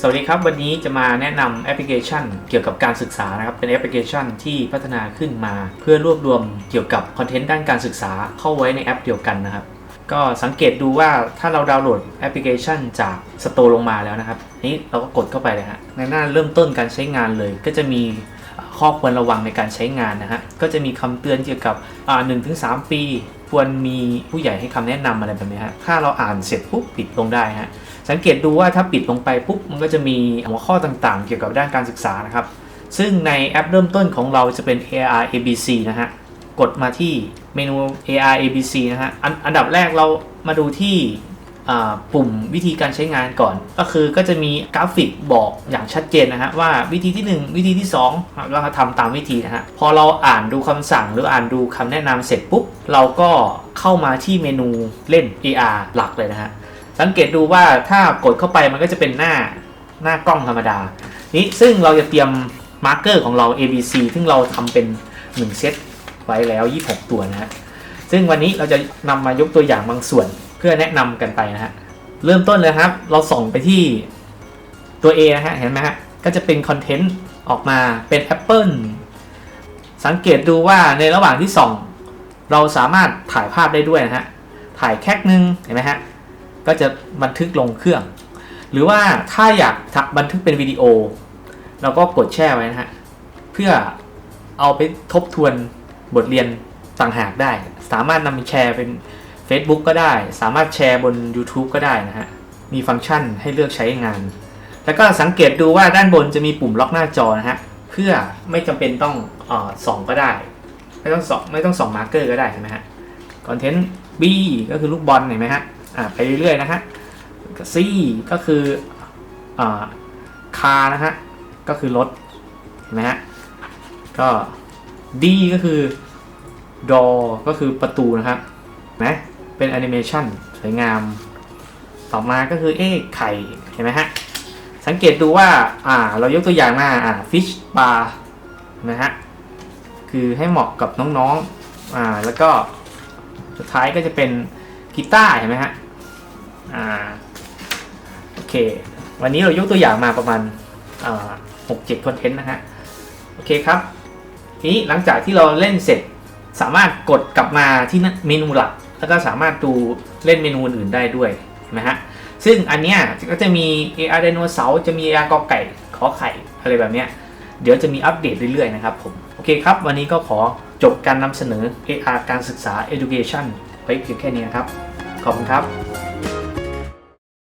สวัสดีครับ วันนี้จะมาแนะนำแอปพลิเคชัน เกี่ยวกับการศึกษานะครับ เป็นแอปพลิเคชันที่พัฒนาขึ้นมา เพื่อรวบรวมเกี่ยวกับคอนเทนต์ด้านการศึกษาเข้าไว้ในแอปเดียวกันนะครับ ก็สังเกตดูว่าถ้าเราดาวน์โหลดแอปพลิเคชันจากสโตร์ลงมาแล้วนะครับ นี้เราก็กดเข้าไปเลยฮะในหน้าเริ่มต้นการใช้งานเลย ก็จะมีข้อควรระวังในการใช้งานนะฮะก็จะมีคำเตือนเกี่ยวกับหนึ่งถึงสามปี ควรมีผู้ใหญ่ให้คำแนะนำอะไรแบบนี้ฮะถ้าเราอ่านเสร็จปุ๊บปิดลงได้ฮะสังเกตดูว่าถ้าปิดลงไปปุ๊บมันก็จะมีหัวข้อต่างๆ เกี่ยวกับด้านการศึกษานะครับ ซึ่งในแอปเริ่มต้นของเราจะเป็น AR ABC นะฮะกดมาที่เมนู AR ABC นะฮะอันอันดับแรกเรามาดูที่ ปุ่มวิธีการใช้งานก่อน ก็คือก็จะมีกราฟิกบอกอย่างชัดเจนนะฮะว่าวิธีที่ 1 วิธีที่ 2 เราทำตามวิธีนะฮะพอเราอ่านดูคำสั่งหรืออ่านดูคำแนะนำเสร็จปุ๊บ เราก็เข้ามาที่เมนูเล่น AR หลักเลยนะฮะสังเกตดูว่าถ้ากดเข้าไปมันก็จะเป็นหน้าหน้ากล้องธรรมดา นี้ซึ่งเราจะเตรียมมาร์กเกอร์ของเรา ABC ซึ่งเราทำเป็น1เซตไว้แล้ว 26 ตัวนะฮะซึ่งวันนี้เราจะนำมายกตัวอย่างบางส่วน เพื่อแนะนำกันไปนะฮะ เริ่มต้นเลยครับ เราส่งไปที่ตัว A นะฮะ เห็นไหมฮะ ก็จะเป็นคอนเทนต์ออกมาเป็น Apple สังเกตดูว่าในระหว่างที่ส่อง เราสามารถถ่ายภาพได้ด้วยนะฮะ ถ่ายแค่หนึ่งเห็นไหมฮะ ก็จะบันทึกลงเครื่อง หรือว่าถ้าอยากทักบันทึกเป็นวิดีโอ เราก็กดแช่ไว้นะฮะ เพื่อเอาไปทบทวนบทเรียนต่างหากได้ สามารถนำไปแชร์เป็น Facebook ก็ได้ สามารถแชร์บน YouTube ก็ได้นะฮะ มีฟังก์ชันให้เลือกใช้งาน แล้วก็สังเกตดูว่าด้านบนจะมีปุ่มล็อกหน้าจอนะฮะ เพื่อไม่จำเป็นต้องออส่องก็ได้ ไม่ต้องส่องไม่ต้องส่องมาร์กเกอร์ก็ได้ใช่ไหมฮะ คอนเทนต์ B ก็คือลูกบอลเห็นไหมฮะอ่าไปเรื่อยๆนะฮะ C ก็คืออ่าคานะฮะ ก็คือรถเห็นไหมฮะ ก็ D ก็คือ door ก็คือประตูนะครับนะ เป็นแอนิเมชันสวยงาม ต่อมาก็คือเอ๊ไข่เห็นไหมฮะ สังเกตดูว่า อ่า เรายกตัวอย่างมาอ่า fish bar นะฮะ คือให้เหมาะกับน้องๆอ่าแล้วก็สุดท้ายก็จะเป็นกีตาร์เห็นไหมฮะอ่าโอเค วันนี้เรายกตัวอย่างมาประมาณอ่าหกเจ็ดคอนเทนต์นะฮะ โอเคครับทีนี้หลังจากที่เราเล่นเสร็จสามารถกดกลับมาที่เมนูหลัก แล้วก็สามารถดูเล่นเมนูอื่นได้ด้วยนะฮะซึ่งอันเนี้ยก็จะมี AR ไดโนเสาร์จะมี AR กอไก่ขอไข่อะไรแบบเนี้ยเดี๋ยวจะมีอัปเดตเรื่อยๆนะครับผมโอเคครับ วันนี้ก็ขอจบการนำเสนอ AR การศึกษา Education ไว้เพียงแค่นี้นะครับ ขอบคุณครับ